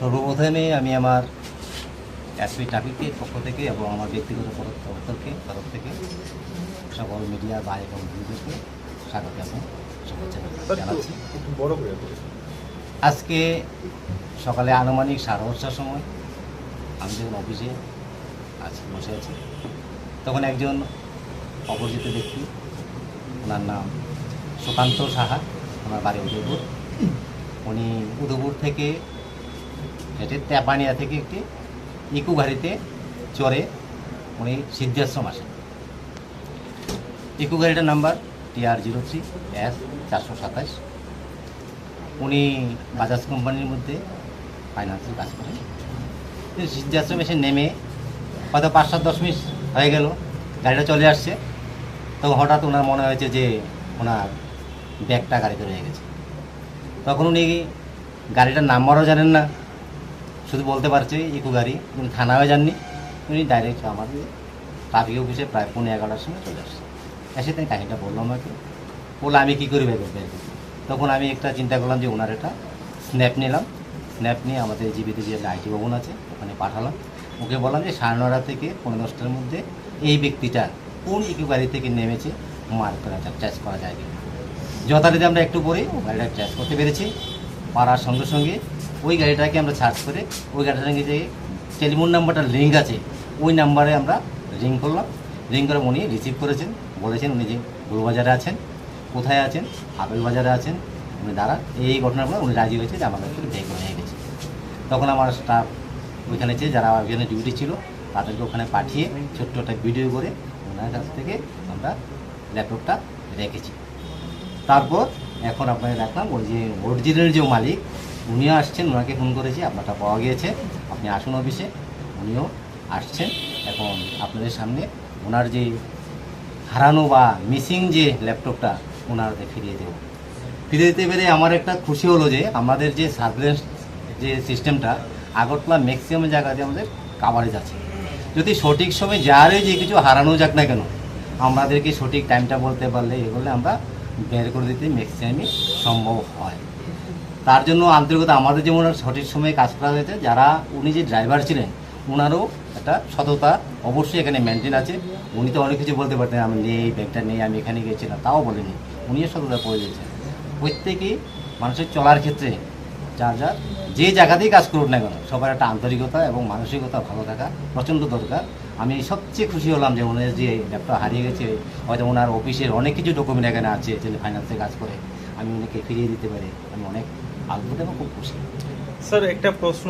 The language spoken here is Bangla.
সর্বপ্রথমে আমি আমার এসপি ট্রাফিকের পক্ষ থেকে এবং আমার ব্যক্তিগত তরফ- তরফ থেকে সকল মিডিয়া বা এবং ভিডিওকে স্বাগত এবং শুভেচ্ছা জানাচ্ছি। আজকে সকালে আনুমানিক সাড়ে সময় আমি যখন অফিসে আছি, বসে আছি, তখন একজন অপরিচিত ব্যক্তি, ওনার নাম সুকান্ত সাহা, ওনার বাড়ি উদয়পুর উনি উদয়পুর থেকে হেঁটে তেপানিয়া থেকে একটি ইকু গাড়িতে চড়ে উনি সিদ্ধাশ্রম আসেন ইকু গাড়িটার number TR zero three S চারশো সাতাশ। উনি বাজাজ কোম্পানির মধ্যে ফাইন্যান্সের কাজ করেন। সিদ্ধাশ্রম এসে নেমে হয়তো পাঁচ সাত দশ মিনিট হয়ে গেল, গাড়িটা চলে আসছে। তখন হঠাৎ ওনার মনে হয়েছে যে ওনার ব্যাগটা গাড়িতে রয়ে গেছে। তখন উনি গাড়িটার নাম্বারও জানেন না। শুধু বলতে পারছে ইকো গাড়ি, উনি থানাও যাননি, উনি ডাইরেক্ট আমাদের ট্রাফিক অফিসে প্রায় পৌনে এগারোটার সময় চলে আসছে। এসে তাই কাহিনিটা বললাম আমাকে। বলল, আমি কী করি বের বের? তখন আমি একটা চিন্তা করলাম যে ওনার একটা স্ন্যাপ নিলাম। স্ন্যাপ নিয়ে আমাদের জীবিত যে আইটি ভবন আছে, ওখানে পাঠালাম। ওকে বললাম যে সাড়ে নটা থেকে পনেরো দশটার মধ্যে এই ব্যক্তিটা কোন ইকো গাড়ি থেকে নেমেছে, মার করা যায় ট্রেস করা যায় যথারীতি আমরা একটু পরে গাড়িটা ট্রেস করতে পেরেছি। পারার সঙ্গে সঙ্গে ওই গাড়িটাকে আমরা সার্চ করে, ওই গাড়িটার যে টেলিফোন নাম্বারটা লিঙ্ক আছে, ওই নাম্বারে আমরা রিং করলাম। রিং করে উনি রিসিভ করেছেন, বলেছেন উনি যে গুলবাজারে আছেন, কোথায় আছেন, আপেল বাজারে আছেন, উনি দাঁড়া এই ঘটনার পরে উনি রাজি হয়েছে যে আমাদের ভেহিকল হয়ে গেছে। তখন আমার স্টাফ ওইখানে যে যারা ওইখানে ডিউটি ছিল, তাদেরকে ওখানে পাঠিয়ে ছোট্ট একটা ভিডিও করে ওনার কাছ থেকে আমরা ল্যাপটপটা রেখেছি। তারপর এখন আপনাকে দেখলাম ওই যে অরিজিনাল যে মালিক উনিও আসছেন ওনাকে ফোন করেছি, আপনারটা পাওয়া গিয়েছে। আপনি আসুন অফিসে, উনিও আসছেন। এখন আপনাদের সামনে ওনার যে হারানো বা মিসিং যে ল্যাপটপটা ওনারকে ফিরিয়ে দেব। ফিরিয়ে দিতে পেরে আমার একটা খুশি হলো যে, আমাদের যে সার্ভিলেন্স যে সিস্টেমটা, আগরতলা ম্যাক্সিমাম জায়গাতে আমাদের কাভারেজ আছে। যদি সঠিক সময় যারই যে কিছু হারানো যাক না কেন, আমাদেরকে সঠিক টাইমটা বলতে পারলে এগুলো আমরা বের করে দিতে ম্যাক্সিমামই সম্ভব হয়। তার জন্য আন্তরিকতা আমাদের যেমন সঠিক সময়ে কাজ করা হয়েছে, যারা উনি যে ড্রাইভার ছিলেন ওনারও একটা সততা অবশ্যই এখানে মেনটেন আছে। উনি তো অনেক কিছু বলতে পারতেন, আমি নেই ব্যাগটা নেই, আমি এখানে গিয়েছিলাম। তাও বলেনি। উনিও সততা করে দিয়েছেন। প্রত্যেকেই মানুষের চলার ক্ষেত্রে যার যার যে জায়গাতেই কাজ করুক না কেন, সবার একটা আন্তরিকতা এবং মানসিকতা ভালো থাকা প্রচণ্ড দরকার। আমি সবচেয়ে খুশি হলাম যে ওনার যে ল্যাপটপ হারিয়ে গেছে, হয়তো ওনার অফিসের অনেক কিছু ডকুমেন্ট এখানে আছে, যে ফাইন্যান্সে কাজ করে। আমি ওনাকে ফিরিয়ে দিতে পারি। আমি অনেক এবং খুব খুশি। স্যার একটা প্রশ্ন